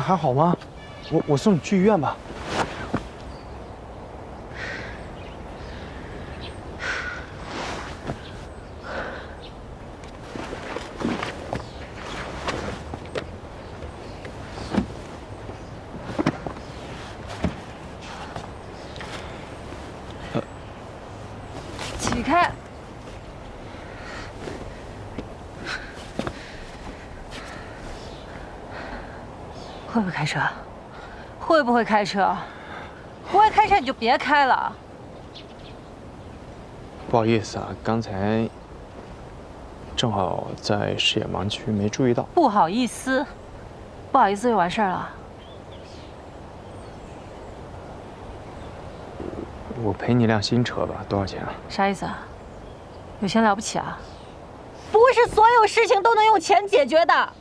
还好吗？我我送你去医院吧。起开！会不会开车？会不会开车？不会开车你就别开了。不好意思啊，刚才正好在视野盲区，没注意到。不好意思，不好意思就完事儿了。我赔你辆新车吧，多少钱啊？啥意思啊？有钱了不起啊？不是所有事情都能用钱解决的。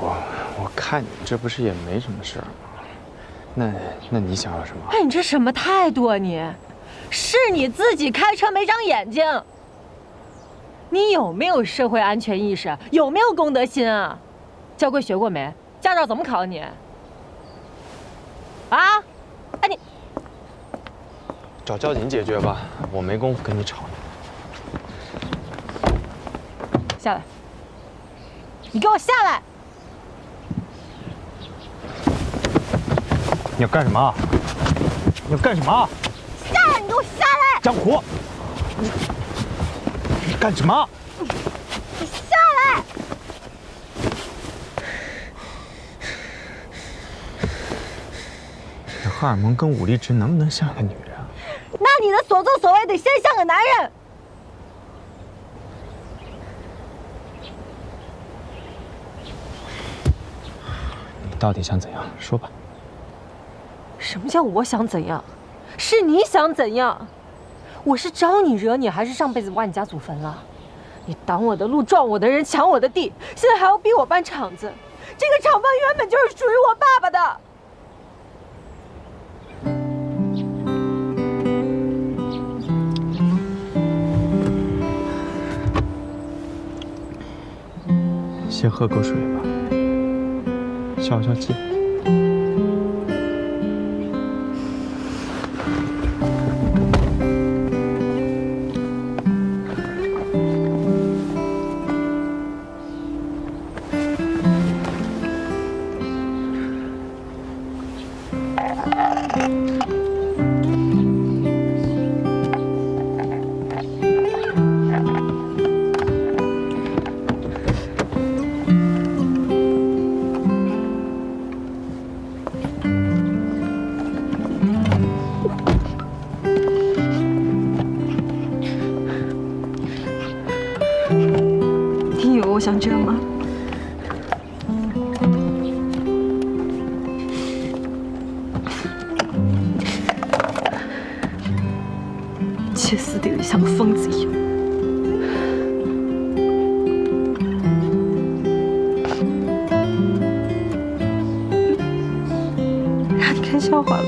我我看你这不是也没什么事儿吗？那那你想要什么？哎，你这什么态度啊你？是你自己开车没长眼睛。你有没有社会安全意识？有没有公德心啊？交规学过没？驾照怎么考你？啊？哎你找交警解决吧，我没工夫跟你吵。下来！你给我下来！你要干什么啊？你要干什么啊？下来！你给我下来！江湖，你你干什么？你下来！这荷尔蒙跟武力值能不能像个女人啊？那你的所作所为得先像个男人。你到底想怎样？说吧。什么叫我想怎样？是你想怎样？我是招你惹你，还是上辈子挖你家祖坟了？你挡我的路，撞我的人，抢我的地，现在还要逼我搬厂子。这个厂房原本就是属于我爸爸的。先喝口水吧，消消气。你想这样吗？歇斯底里，像个疯子一样。让你看笑话了，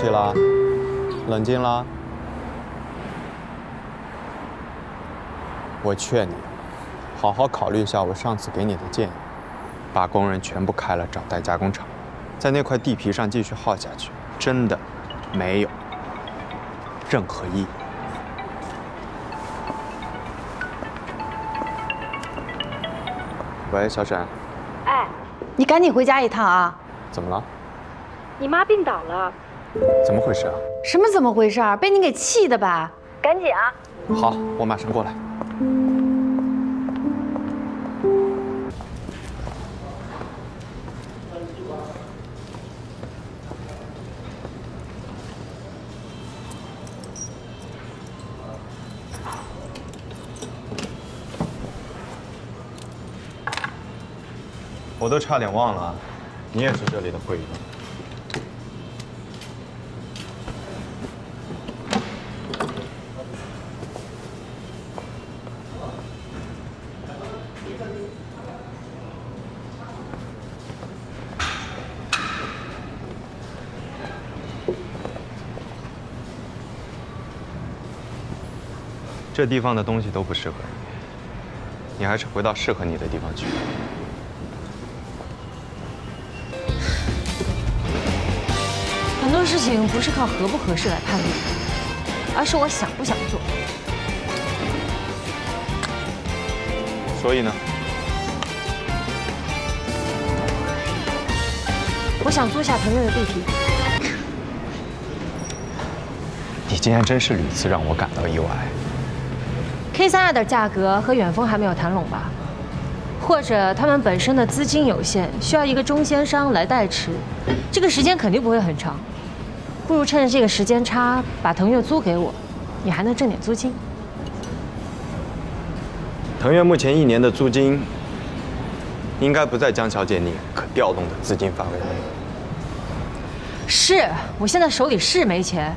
气啦，冷静啦。我劝你，好好考虑一下我上次给你的建议，把工人全部开了，找代加工厂，在那块地皮上继续耗下去，真的没有任何意义。喂，小沈，哎，你赶紧回家一趟啊！怎么了？你妈病倒了，怎么回事啊？什么怎么回事啊？被你给气的吧？赶紧啊。好我马上过来。我都差点忘了你也是这里的会员。这地方的东西都不适合你，你还是回到适合你的地方去。很多事情不是靠合不合适来判断，而是我想不想做。所以呢？我想租下腾越的地皮。你今天真是屡次让我感到意外。K 三二的价格和远峰还没有谈拢吧？或者他们本身的资金有限，需要一个中间商来代持，这个时间肯定不会很长。不如趁着这个时间差，把腾越租给我，你还能挣点租金。腾越目前一年的租金，应该不在江小姐你可调动的资金范围内。是我现在手里是没钱，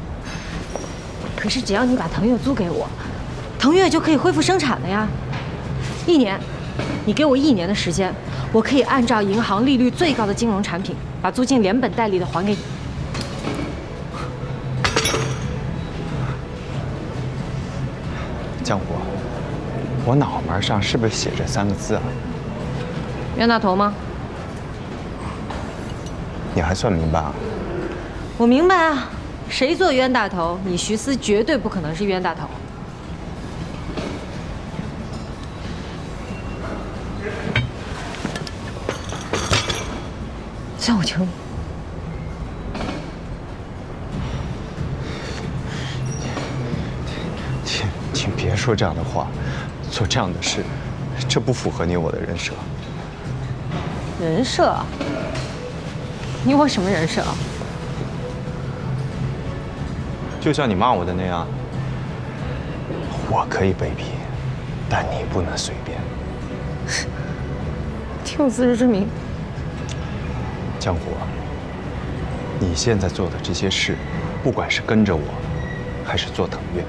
可是只要你把腾越租给我。腾越就可以恢复生产了呀！一年，你给我一年的时间，我可以按照银行利率最高的金融产品，把租金连本带利的还给你。江湖，我脑门上是不是写着三个字啊？冤大头吗？你还算明白啊？我明白啊！谁做冤大头，你徐思绝对不可能是冤大头。说这样的话，做这样的事，这不符合你我的人设。人设？你我什么人设？就像你骂我的那样，我可以卑鄙，但你不能随便。挺有自知之明。江湖，你现在做的这些事，不管是跟着我，还是做腾越，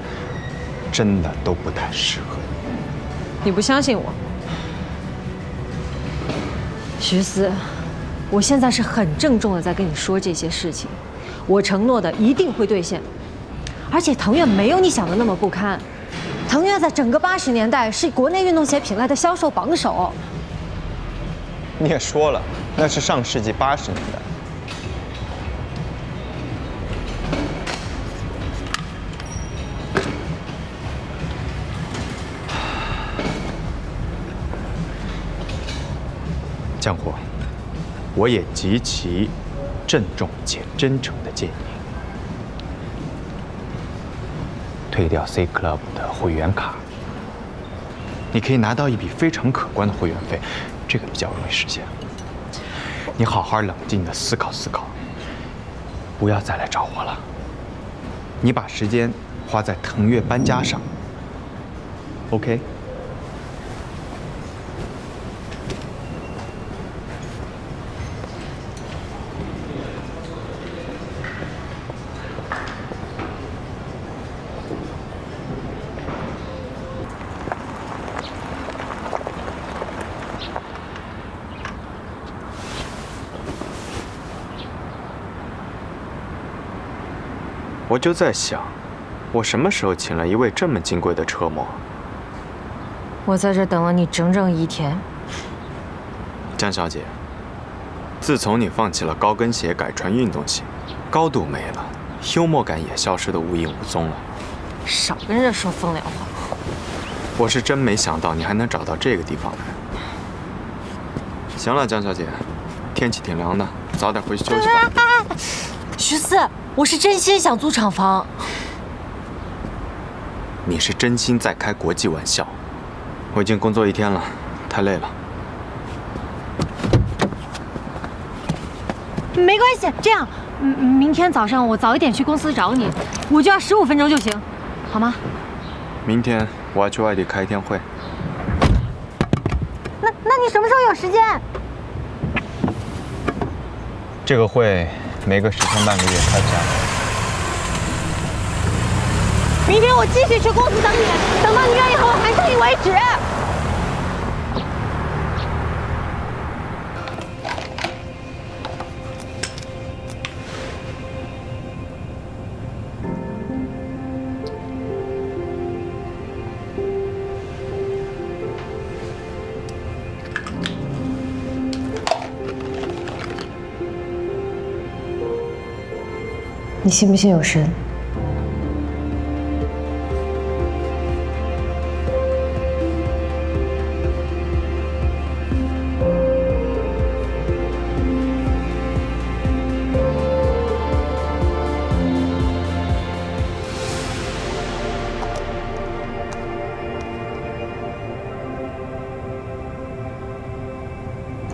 真的都不太适合你。你不相信我，徐思，我现在是很郑重的在跟你说这些事情，我承诺的一定会兑现。而且腾越没有你想的那么不堪，腾越在整个八十年代是国内运动鞋品类的销售榜首。你也说了。那是上世纪八十年代，我也极其郑重且真诚的建议，退掉 C Club 的会员卡，你可以拿到一笔非常可观的会员费，这个比较容易实现。你好好冷静的思考思考，不要再来找我了。你把时间花在腾越搬家上，OK？我就在想，我什么时候请了一位这么金贵的车模？我在这等了你整整一天。江小姐，自从你放弃了高跟鞋，改穿运动鞋，高度没了，幽默感也消失得无影无踪了。少跟这说风凉话。我是真没想到你还能找到这个地方来。行了，江小姐，天气挺凉的，早点回去休息吧。徐思。我是真心想租厂房。你是真心在开国际玩笑。我已经工作一天了，太累了。没关系，这样，明天早上我早一点去公司找你，我就要十五分钟就行，好吗？明天我要去外地开一天会。那那你什么时候有时间？这个会没个十天半个月开不下来。明天我继续去公司等你，等到你愿意和我谈生意为止。你信不信有神？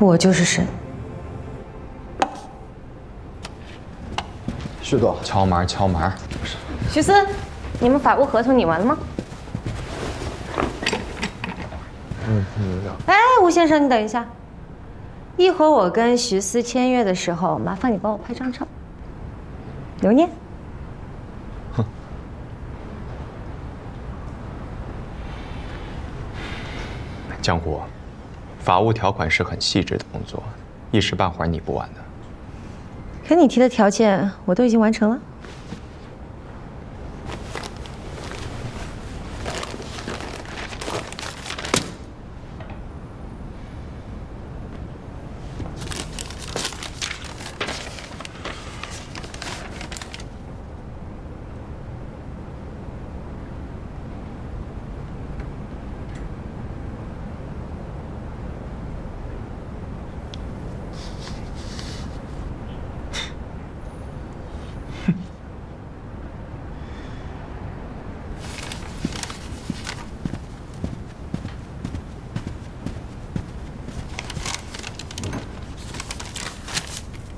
我就是神。徐总，敲门，敲门。徐思，你们法务合同拟完了吗？嗯嗯。哎，吴先生，你等一下，一会儿我跟徐思签约的时候，麻烦你帮我拍张照，留念。哼。江湖，法务条款是很细致的工作，一时半会儿拟不完的。可你提的条件我都已经完成了。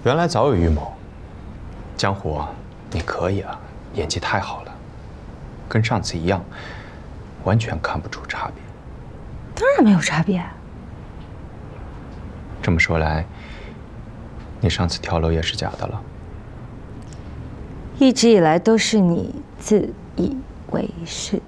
原来早有预谋，江湖，你可以啊，演技太好了，跟上次一样，完全看不出差别。当然没有差别。这么说来，你上次跳楼也是假的了。一直以来都是你自以为是。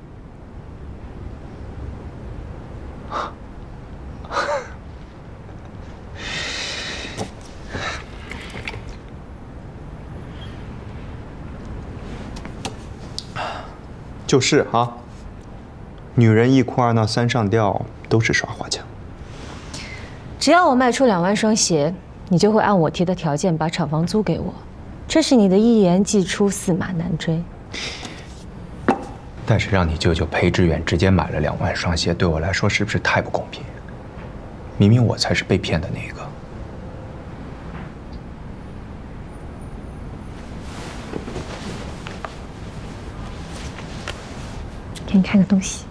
就是啊，女人一哭二闹三上吊，都是耍花枪。只要我卖出两万双鞋，你就会按我提的条件把厂房租给我，这是你的一言既出，驷马难追。但是让你舅舅裴志远直接买了两万双鞋，对我来说是不是太不公平？明明我才是被骗的那个。给你看个东西。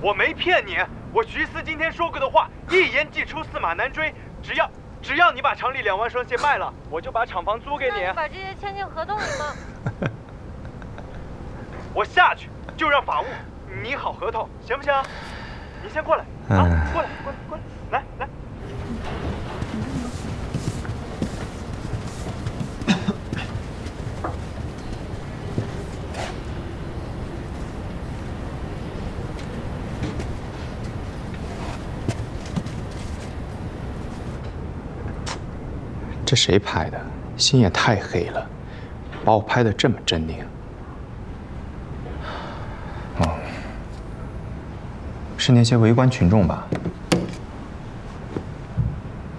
我没骗你，我徐思今天说过的话，一言既出，驷马难追。只要只要你把厂里两万双鞋卖了，我就把厂房租给你。把这些签进合同里吗？我下去就让法务。拟好合同行不行？你先过来啊！过来，过来，过来，来来。这谁拍的？心也太黑了，把我拍的这么狰狞。是那些围观群众吧？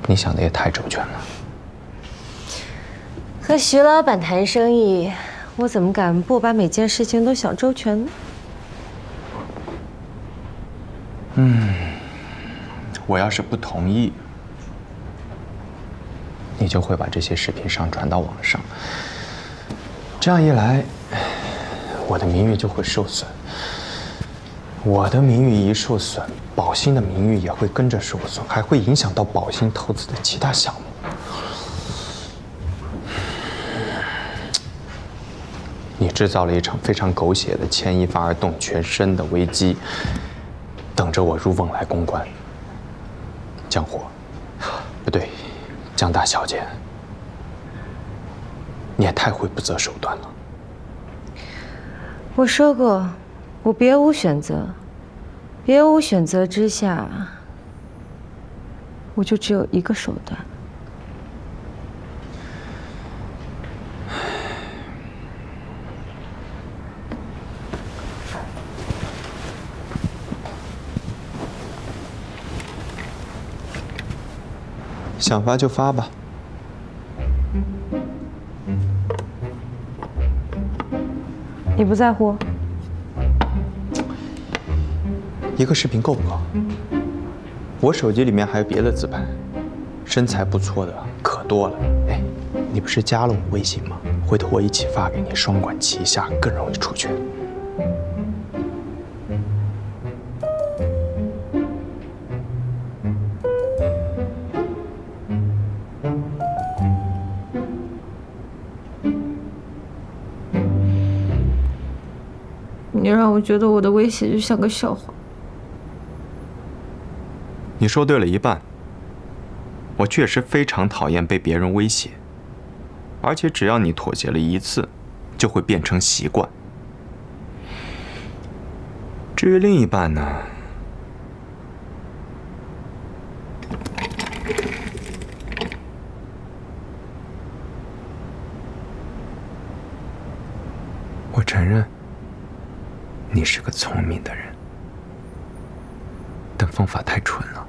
你想的也太周全了。和徐老板谈生意，我怎么敢不把每件事情都想周全呢？嗯，我要是不同意，你就会把这些视频上传到网上。这样一来，我的名誉就会受损。我的名誉一受损，宝兴的名誉也会跟着受损，还会影响到宝兴投资的其他项目。你制造了一场非常狗血的牵一发而动全身的危机，等着我入瓮来公关。江火，不对，江大小姐，你也太会不择手段了。我说过，我别无选择，别无选择之下，我就只有一个手段。想发就发吧。你不在乎？一个视频够不够？我手机里面还有别的自拍，身材不错的可多了。哎，你不是加了我微信吗？回头我一起发给你，双管齐下，更容易出圈。你让我觉得我的威胁就像个笑话。你说对了一半。我确实非常讨厌被别人威胁，而且只要你妥协了一次，就会变成习惯。至于另一半呢？我承认，你是个聪明的人，但方法太蠢了。